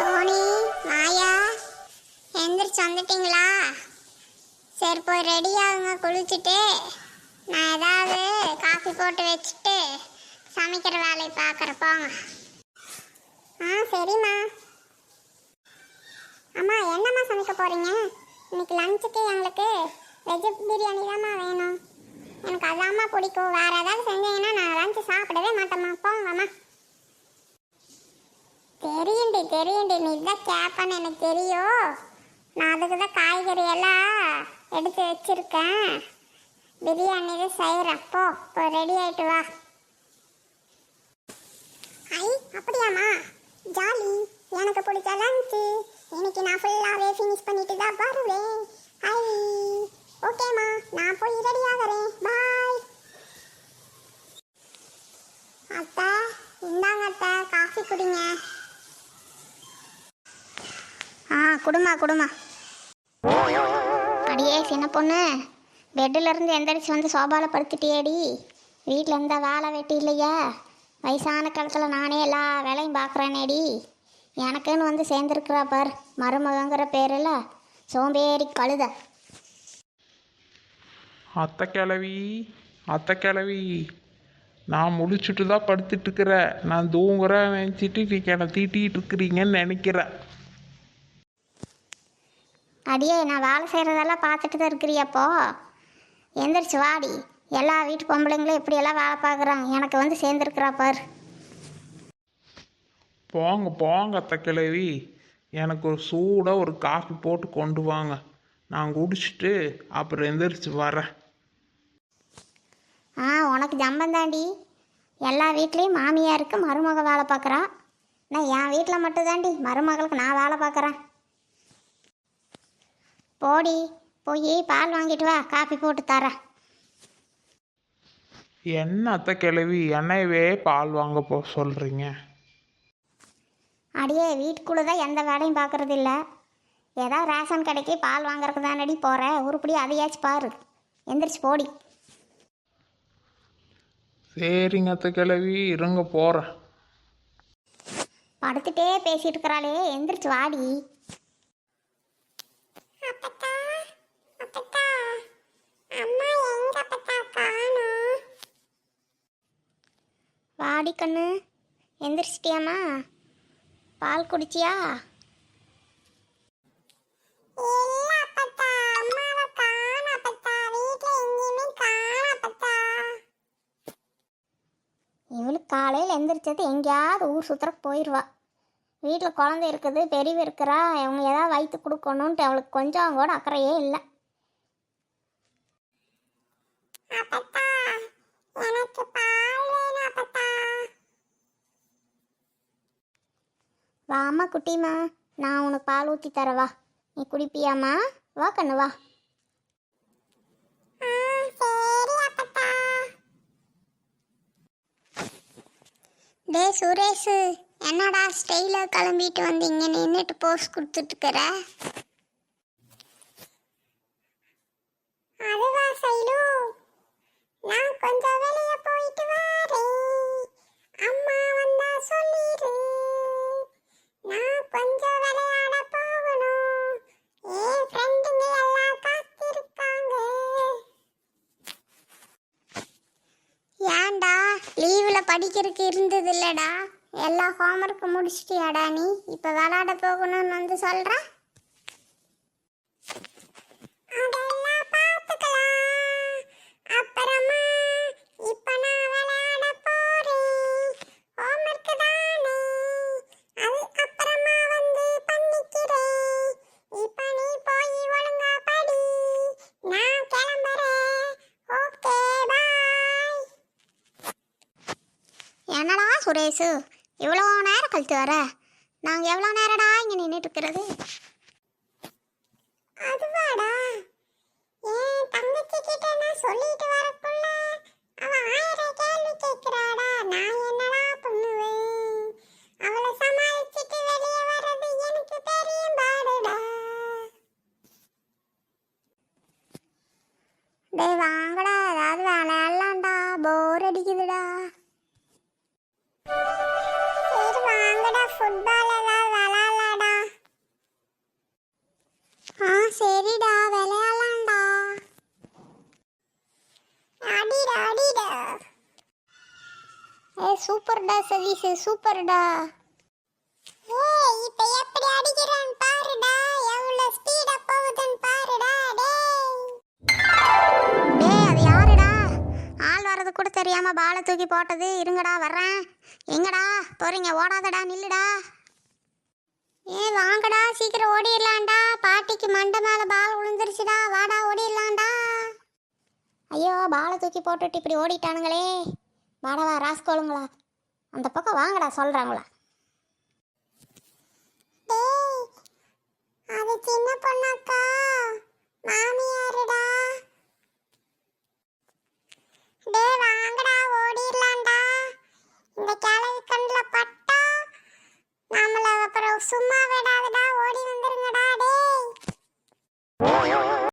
Sony மாயா எந்திரிச்சு வந்துட்டீங்களா? சரி போய் ரெடி ஆகுங்க குளிச்சுட்டு. நான் ஏதாவது காஃபி போட்டு வச்சுட்டு சமைக்கிற வேலையை பார்க்குறேன். போங்க. ஆ சரிம்மா. அம்மா என்னம்மா சமைக்க போகிறீங்க இன்னைக்கு லஞ்சுக்கு எங்களுக்கு வெஜ் பிரியாணி தாம்மா வேணும். எனக்கு அதாம்மா பிடிக்கும். வேறு ஏதாவது செஞ்சீங்கன்னா நான் லஞ்சு சாப்பிடவே மாட்டேம்மா. போங்கம்மா. தெரியுண்டி தெரியுண்டி. நீ தான் கேட்பேன்னு எனக்கு தெரியும். நான் அதுக்கு தான் காய்கறி எல்லாம் எடுத்து வச்சிருக்கேன். பிரியாணி தான் செய்கிறேன் போ இப்போ ரெடி ஆயிட்டு வா. ஐ அப்படியாம்மா? ஜாலி. எனக்கு பிடிச்ச லஞ்சு இன்னைக்கு நான் ஃபுல்லாகவே ஃபினிஷ் பண்ணிட்டு தான் வருவேன். ஐ ஓகேம்மா. நான் போய் ரெடி ஆகிறேன். பாய் அத்தை இந்தாங்க அத்தை. காஃபி குடிங்க ஆ குடுமா குடுமா. அடியே சின்ன பொண்ணு. பெட்டிலேருந்து எந்திரிச்சு வந்து சோபாவில் படுத்துட்டியேடி வீட்டில் எந்த வேலை வெட்டி இல்லையா. வயசான காலத்தில் நானே எல்லா வேலையும் பார்க்குறேனேடி எனக்குன்னு வந்து சேர்ந்துருக்குறா பார் மருமகங்கிற பேரில் சோம்பேறி கழுத. அத்தை கிளவி அத்தை கிளவி நான் முடிச்சுட்டு தான் படுத்துட்டு இருக்கிறேன். நான் தூங்குறேன் நினச்சிட்டு நீ என்னை தீட்டிகிட்டு இருக்கிறீங்கன்னு நினைக்கிறேன். அடியே நான் வேலை செய்கிறதெல்லாம் பார்த்துட்டு தான் இருக்கிறியப்போ? எந்திரிச்சு வாடி. எல்லா வீட்டு பொம்பளைங்களும் இப்படியெல்லாம் வேலை பார்க்குறாங்க. எனக்கு வந்து சேர்ந்துருக்குறா பார். போங்க போங்க அத்தை கிழவி. எனக்கு ஒரு சூடாக ஒரு காஃபி போட்டு கொண்டு வாங்க. நான் குடிச்சிட்டு அப்புறம் எந்திரிச்சு வரேன். ஆ உனக்கு ஜம்பம் தாண்டி. எல்லா வீட்லேயும் மாமியாருக்கு மருமக வேலை பார்க்குறா. நான் என் வீட்டில் மட்டும் தாண்டி மருமகளுக்கு நான் வேலை பார்க்குறேன். போடி போய் பால் வாங்கிட்டு வா காப்பி போட்டு தரேன். என்ன அத்தை கிழவி என்னையவே பால் வாங்க போ சொல்கிறீங்க அடியே வீட்டுக்குள்ளே தான் எந்த வேலையும் பார்க்கறது இல்லை ஏதாவது ரேஷன் கடைக்கு பால் வாங்குறதுக்கு தானடி போகிற உருப்படி அதையாச்சும் பாரு. எந்திரிச்சு போடி. சரிங்க அத்தை கிழவி இருங்க போகிறேன் படுத்துட்டே பேசிட்டு இருக்கிறாளே எந்திரிச்சு வாடி. வாடி கண்ணு எந்திரிச்சிட்டியாம்மா? பால் குடிச்சியா? இவளுக்கு காலையில் எந்திரிச்சது எங்கேயாவது ஊர் சுற்றுறக்கு போயிடுவா வீட்டில் குழந்தை இருக்குது பெரியவ இருக்கிறா அவங்க ஏதாவது வயிற்று கொடுக்கணுன்ட்டு அவளுக்கு கொஞ்சம் கூட அக்கறையே இல்லை. வாம்மா குட்டிம்மா நான் உனக்கு பால் ஊற்றி தரவா. நீ குடிப்பியாம்மா? வா கண்ணு வா. டே சுரேஷ். என்னடா ஸ்டைலாக கிளம்பிட்டு வந்து இங்கே நின்றுட்டு போஸ் கொடுத்துட்டுக்கிற அதுதான் சைலு நான் கொஞ்சம் வெளியே போயிட்டு வரேன். அம்மா வந்தா சொல்லிடு நான் கொஞ்சம் விளையாட போகணும். ஏன் ஃப்ரெண்டுங்க எல்லாம் காத்திருக்காங்க. ஏன்டா லீவில் படிக்கிறதுக்கு இருந்தது இல்லைடா? எல்லா ஹோம்ஒர்க்கு முடிச்சிட்டியாடா நீ? இப்போ விளாட போகணும்னு வந்து சொல்கிற அப்புறமா இப்போ வந்து நீ நான் என்னடா சுரேஷு? இவ்வளோ நேரம் கழித்து வர? நாங்கள் எவ்வளோ நேரடா இங்கே நின்றுட்டு இருக்கிறது? சதீஷ் சூப்பர்டா. ஏய் இப்போ எப்படி அடிக்கிறான் பாருடா. எவ்வளவு ஸ்பீடா போகுதுன்னு பாருடா டேய். டேய் அது யாருடா? ஆள் வர்றது கூட தெரியாம பாலை தூக்கி போட்டது. இருங்கடா வர்றேன். எங்கடா? போறீங்க ஓடாதடா நில்லுடா. ஏ வாங்கடா சீக்கிரம் ஓடிடலாம்டா. பாட்டிக்கு மண்டை மேல பால் விழுந்துருச்சுடா வாடா ஓடிடலாம்டா. ஐயோ பாலை தூக்கி போட்டுட்டு இப்படி ஓடிட்டானுங்களே. வாடவா ராஸ்கோளுங்களா அந்த பக்கம் வாங்கடா சொல்கிறாங்களா அது சின்ன பொண்ணாக்கா. மாமியாருடா.